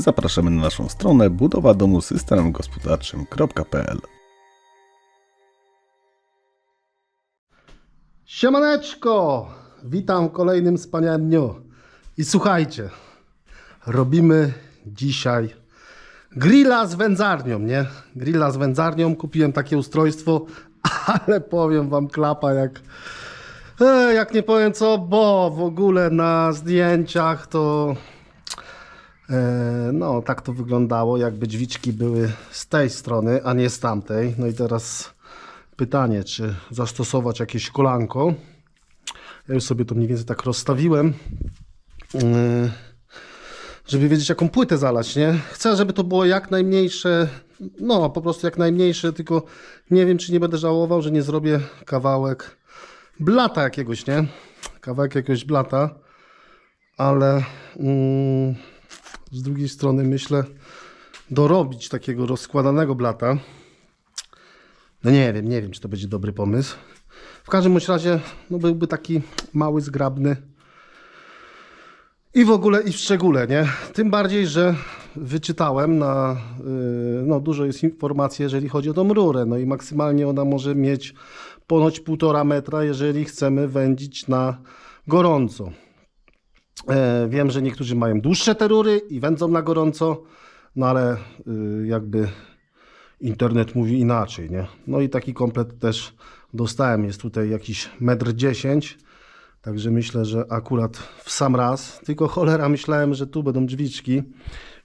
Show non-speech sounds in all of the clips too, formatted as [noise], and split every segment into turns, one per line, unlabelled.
zapraszamy na naszą stronę budowa domu systemem gospodarczym.pl.
Siemaneczko! Witam w kolejnym wspaniałym dniu. I słuchajcie, robimy dzisiaj grilla z wędzarnią, nie? Grilla z wędzarnią. Kupiłem takie ustrojstwo, [laughs] ale powiem wam klapa jak... E, jak nie powiem co, bo w ogóle na zdjęciach to... E, no, tak to wyglądało, jakby drzwiczki były z tej strony, a nie z tamtej. No i teraz pytanie, czy zastosować jakieś kolanko. Ja już sobie to mniej więcej tak rozstawiłem, yy, żeby wiedzieć jaką płytę zalać, nie? Chcę, żeby to było jak najmniejsze, no po prostu jak najmniejsze, tylko nie wiem, czy nie będę żałował, że nie zrobię kawałek blata jakiegoś, nie? Kawałek jakiegoś blata, ale mm, z drugiej strony myślę dorobić takiego rozkładanego blata. No nie wiem, nie wiem, czy to będzie dobry pomysł. W każdym bądź razie no byłby taki mały, zgrabny. I w ogóle, i w szczególe, nie? Tym bardziej, że wyczytałem na, yy, no dużo jest informacji, jeżeli chodzi o tą rurę, no i maksymalnie ona może mieć ponoć półtora metra, jeżeli chcemy wędzić na gorąco. E, wiem, że niektórzy mają dłuższe te rury i wędzą na gorąco, no ale y, jakby internet mówi inaczej, nie? No i taki komplet też dostałem, jest tutaj jakiś metr 10, także myślę, że akurat w sam raz, tylko cholera myślałem, że tu będą drzwiczki.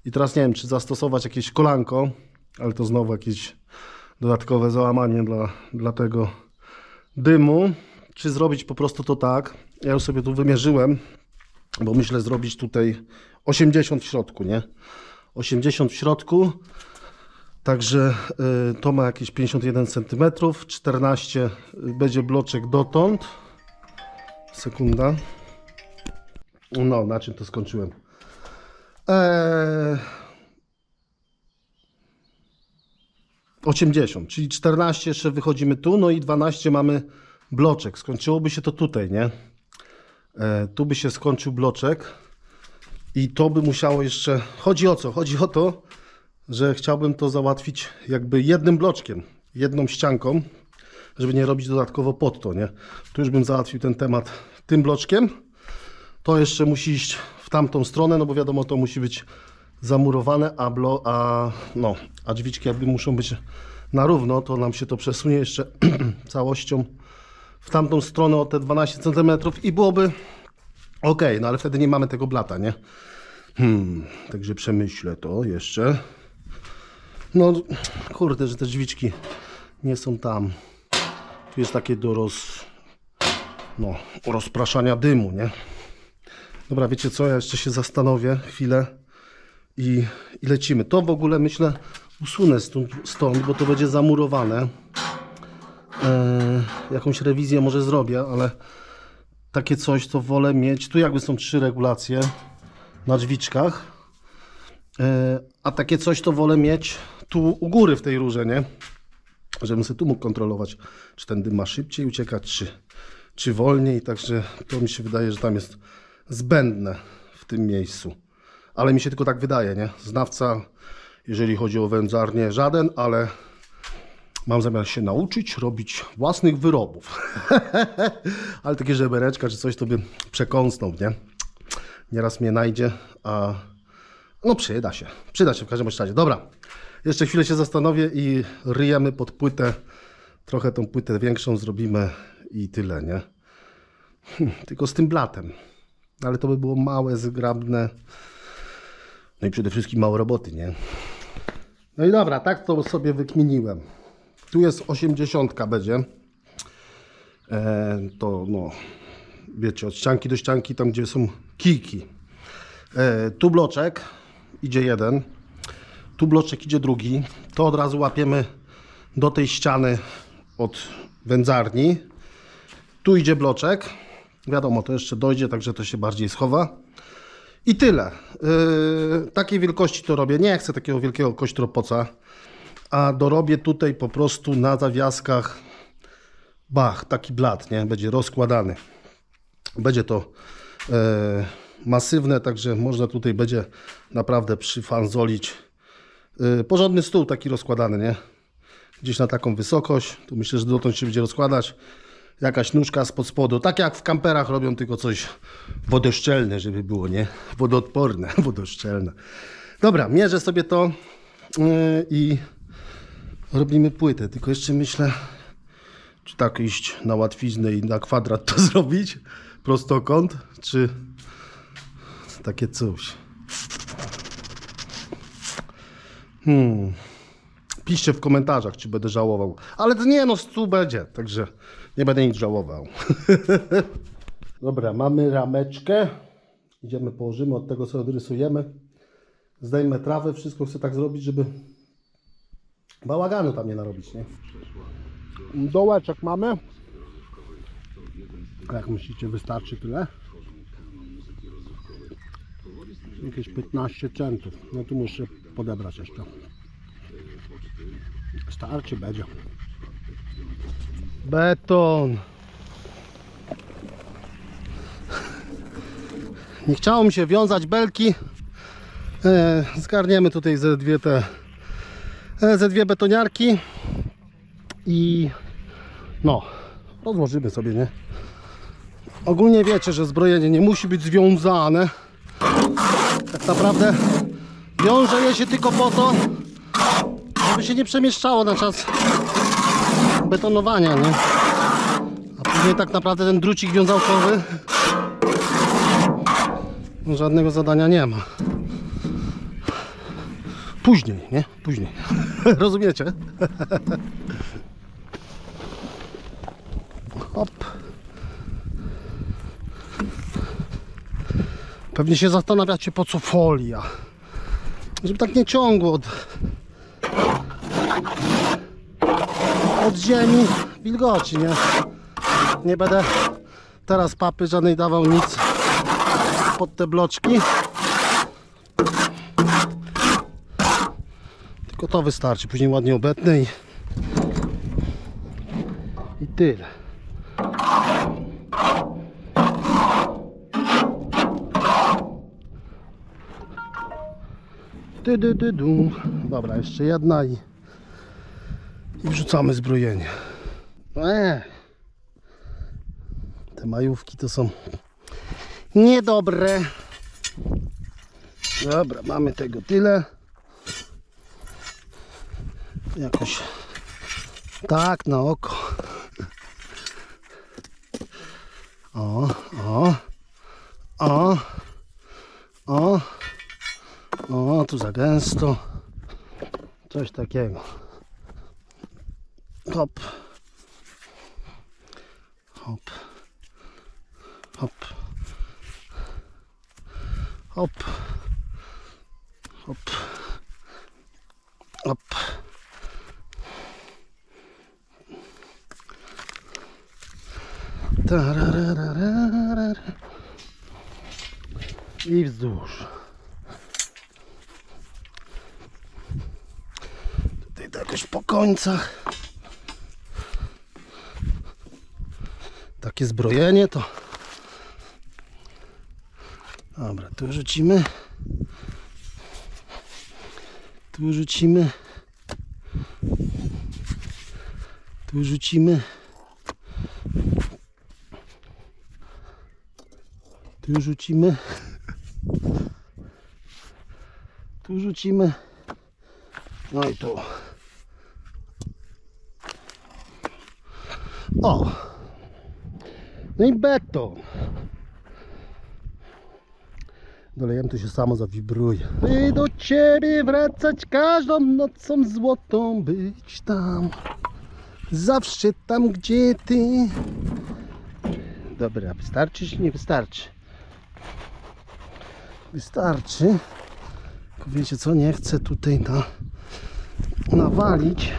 I teraz nie wiem, czy zastosować jakieś kolanko, ale to znowu jakieś dodatkowe załamanie dla, dla tego dymu, czy zrobić po prostu to tak, ja już sobie tu wymierzyłem, bo myślę zrobić tutaj 80 w środku, nie? 80 w środku, Także y, to ma jakieś 51 cm, 14 będzie bloczek dotąd. Sekunda. No, na czym to skończyłem? Eee, 80, czyli 14 jeszcze wychodzimy tu, no i 12 mamy bloczek. Skończyłoby się to tutaj, nie? E, tu by się skończył bloczek i to by musiało jeszcze... Chodzi o co? Chodzi o to, że chciałbym to załatwić jakby jednym bloczkiem, jedną ścianką, żeby nie robić dodatkowo pod to, nie? Tu już bym załatwił ten temat tym bloczkiem. To jeszcze musi iść w tamtą stronę, no bo wiadomo, to musi być zamurowane, a, blo, a, no, a drzwiczki jakby muszą być na równo, to nam się to przesunie jeszcze [clears throat] całością w tamtą stronę o te 12 cm i byłoby ok, no ale wtedy nie mamy tego blata, nie? Hmm, także przemyślę to jeszcze. No, kurde, że te drzwiczki nie są tam. Tu jest takie do roz... No, rozpraszania dymu, nie? Dobra, wiecie co? Ja jeszcze się zastanowię chwilę i, i lecimy. To w ogóle myślę usunę stąd, stąd bo to będzie zamurowane. Eee, jakąś rewizję może zrobię, ale takie coś to wolę mieć. Tu jakby są trzy regulacje na drzwiczkach. E, A takie coś to wolę mieć tu u góry w tej rurze, nie? Żebym sobie tu mógł kontrolować, czy ten dym ma szybciej uciekać, czy, czy wolniej. Także to mi się wydaje, że tam jest zbędne w tym miejscu. Ale mi się tylko tak wydaje, nie? Znawca, jeżeli chodzi o wędzarnię, żaden, ale mam zamiar się nauczyć robić własnych wyrobów. [laughs] ale takie żebereczka czy coś to bym przekąsnął, nie? Nieraz mnie najdzie, a no przyda się. Przyda się w każdym razie. Dobra. Jeszcze chwilę się zastanowię i ryjemy pod płytę. Trochę tą płytę większą zrobimy i tyle, nie? Hm, tylko z tym blatem. Ale to by było małe, zgrabne. No i przede wszystkim mało roboty, nie? No i dobra, tak to sobie wykminiłem. Tu jest 80 będzie. E, to no, wiecie, od ścianki do ścianki, tam gdzie są kijki. E, tu bloczek idzie jeden, tu bloczek idzie drugi. To od razu łapiemy do tej ściany od wędzarni. Tu idzie bloczek. Wiadomo, to jeszcze dojdzie, także to się bardziej schowa. I tyle. Yy, takiej wielkości to robię. Nie chcę takiego wielkiego kośtropoca. A dorobię tutaj po prostu na zawiaskach bach, taki blat, nie? Będzie rozkładany. Będzie to e, masywne, także można tutaj będzie naprawdę przyfanzolić. Yy, porządny stół taki rozkładany, nie? Gdzieś na taką wysokość. Tu myślę, że dotąd się będzie rozkładać. Jakaś nóżka spod spodu. Tak jak w kamperach robią, tylko coś wodoszczelne, żeby było, nie? Wodoodporne, [laughs] wodoszczelne. Dobra, mierzę sobie to yy, i robimy płytę. Tylko jeszcze myślę, czy tak iść na łatwiznę i na kwadrat to [laughs] zrobić, prostokąt, czy takie coś. Hmm. Piszcie w komentarzach, czy będę żałował. Ale nie, no stół będzie, także nie będę nic żałował. [laughs] Dobra, mamy rameczkę. Idziemy, położymy, od tego sobie odrysujemy. Zdejmę trawę, wszystko chcę tak zrobić, żeby bałaganu tam nie narobić, nie? Dołeczek mamy. Jak myślicie, wystarczy tyle? Jakieś 15 centów. No tu muszę podebrać jeszcze. Starczy będzie. Beton. Nie chciało mi się wiązać belki. E, zgarniemy tutaj ze dwie te ze dwie betoniarki i no, rozłożymy sobie, nie? Ogólnie wiecie, że zbrojenie nie musi być związane. Tak naprawdę wiąże je się tylko po to, żeby się nie przemieszczało na czas betonowania, nie? A później tak naprawdę ten drucik wiązałkowy żadnego zadania nie ma. Później, nie? Później. [laughs] Rozumiecie? Hop. Pewnie się zastanawiacie po co folia. Żeby tak nie ciągło od, od ziemi wilgoci, nie? Nie będę teraz papy żadnej dawał nic pod te bloczki. Tylko to wystarczy. Później ładnie obetnę i, i tyle. Ty, dy, dy, du. Dobra, jeszcze jedna i, i wrzucamy zbrojenie. Eee. Te majówki to są niedobre. Dobra, mamy tego tyle. Jakoś tak na oko. O, o, o, o, o, tu za gęsto. Coś takiego. Hop. Hop. Hop. Hop. Hop. Hop. I wzdłuż. Tutaj to jakoś po końcach. Takie zbrojenie to. Dobra, tu rzucimy. Tu rzucimy. Tu rzucimy. Tu rzucimy. Tu rzucimy. No i tu. O! No i beton. Dolejemy to się samo zawibruje. By do ciebie wracać każdą nocą złotą, być tam. Zawsze tam, gdzie ty. Dobra, wystarczy czy nie wystarczy? Wystarczy. Tylko wiecie co, nie chcę tutaj na, nawalić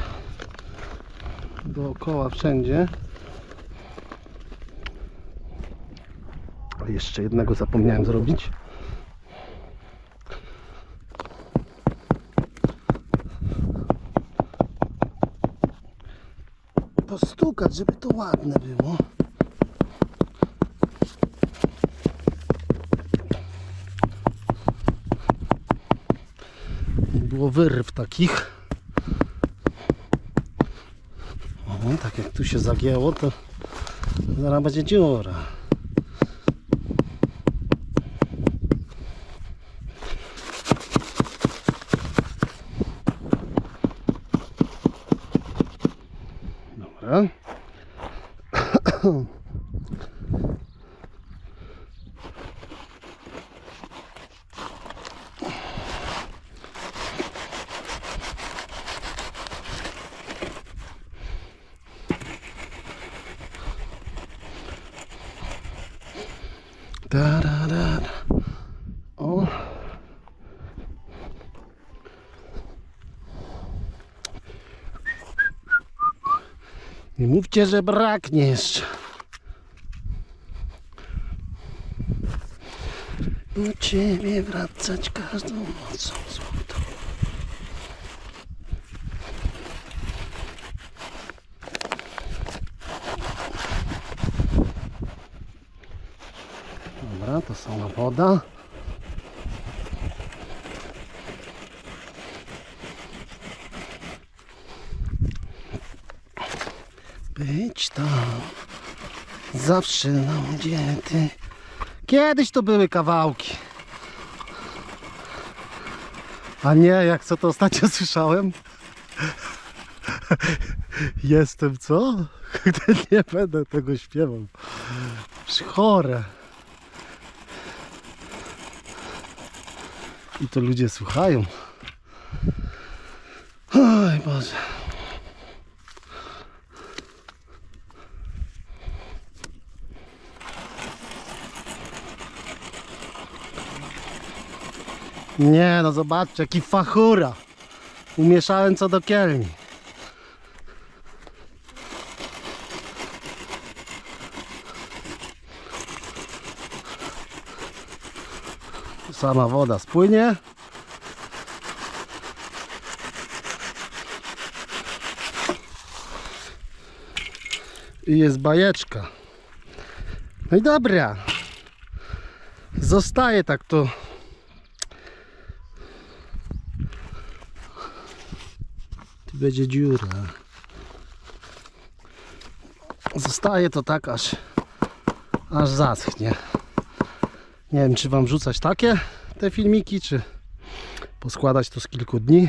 dookoła wszędzie. Jeszcze jednego zapomniałem zrobić. Postukać, żeby to ładne było. Było wyrw takich. O, tak jak tu się zagięło, to zaraz będzie dziura. Dobra. [clears throat] Da, da, da. O. Nie mówcie, że braknie jeszcze. Do ciebie wracać każdą nocą złotą. Dobra, to sama woda. Być tam zawsze nam gdzie ty. Kiedyś to były kawałki. A nie, jak co to ostatnio [laughs] słyszałem? Jestem co? [laughs] Nie będę tego śpiewał. Chore. I to ludzie słuchają. Oj Boże. Nie no zobaczcie jaki fachura. Umieszałem co do kielni. Sama woda spłynie. I jest bajeczka. No i dobra. Zostaje tak to. Tu będzie dziura. Zostaje to tak aż aż zaschnie. Nie wiem, czy wam wrzucać takie te filmiki, czy poskładać to z kilku dni.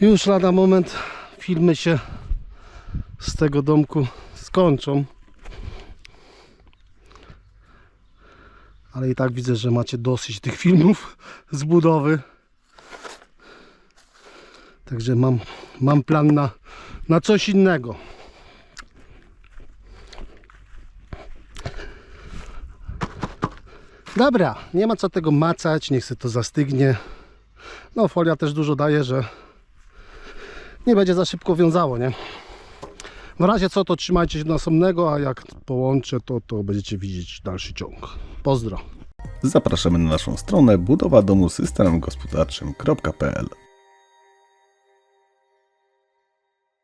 Już lada moment filmy się z tego domku skończą. Ale i tak widzę, że macie dosyć tych filmów z budowy. Także mam, mam plan na, na coś innego. Dobra, nie ma co tego macać, niech się to zastygnie. No folia też dużo daje, że nie będzie za szybko wiązało, nie? W razie co, to trzymajcie się następnego, a jak połączę, to, to będziecie widzieć dalszy ciąg. Pozdro.
Zapraszamy na naszą stronę budowa domu systemem gospodarczym.pl